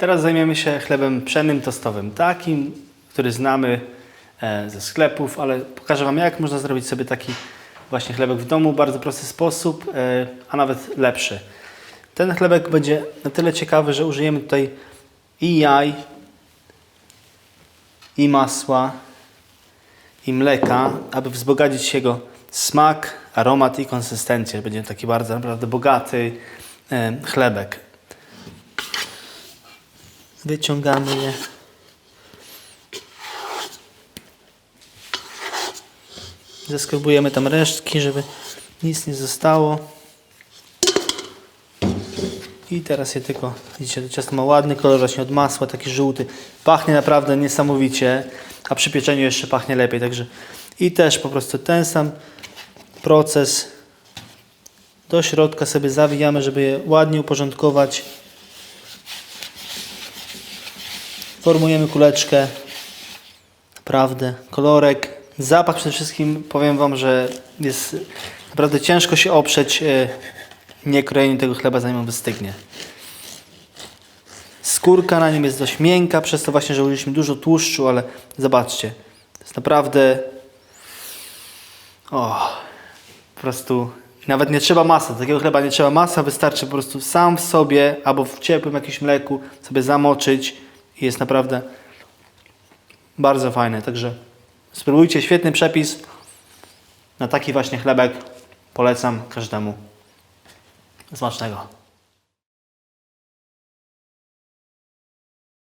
Teraz zajmiemy się chlebem pszennym tostowym, takim, który znamy e, ze sklepów, ale pokażę Wam, jak można zrobić sobie taki właśnie chlebek w domu bardzo prosty sposób, e, a nawet lepszy. Ten chlebek będzie na tyle ciekawy, że użyjemy tutaj i jaj, i masła, i mleka, aby wzbogacić jego smak, aromat i konsystencję. Będzie taki bardzo naprawdę bogaty e, chlebek. Wyciągamy je. Zeskrobujemy tam resztki, żeby nic nie zostało. I teraz je tylko, widzicie, to ciasto ma ładny kolor właśnie od masła, taki żółty. Pachnie naprawdę niesamowicie, a przy pieczeniu jeszcze pachnie lepiej. Także i też po prostu ten sam proces do środka sobie zawijamy, żeby je ładnie uporządkować. Formujemy kuleczkę. Naprawdę, kolorek, zapach przede wszystkim powiem Wam, że jest naprawdę ciężko się oprzeć e, nie krojeniu tego chleba zanim on wystygnie. Skórka na nim jest dość miękka, przez to właśnie, że użyliśmy dużo tłuszczu, ale zobaczcie, to jest naprawdę o, po prostu nawet nie trzeba masa, takiego chleba nie trzeba masa, wystarczy po prostu sam w sobie albo w ciepłym jakimś mleku sobie zamoczyć i jest naprawdę bardzo fajne. Także spróbujcie, świetny przepis na taki właśnie chlebek. Polecam każdemu. Smacznego.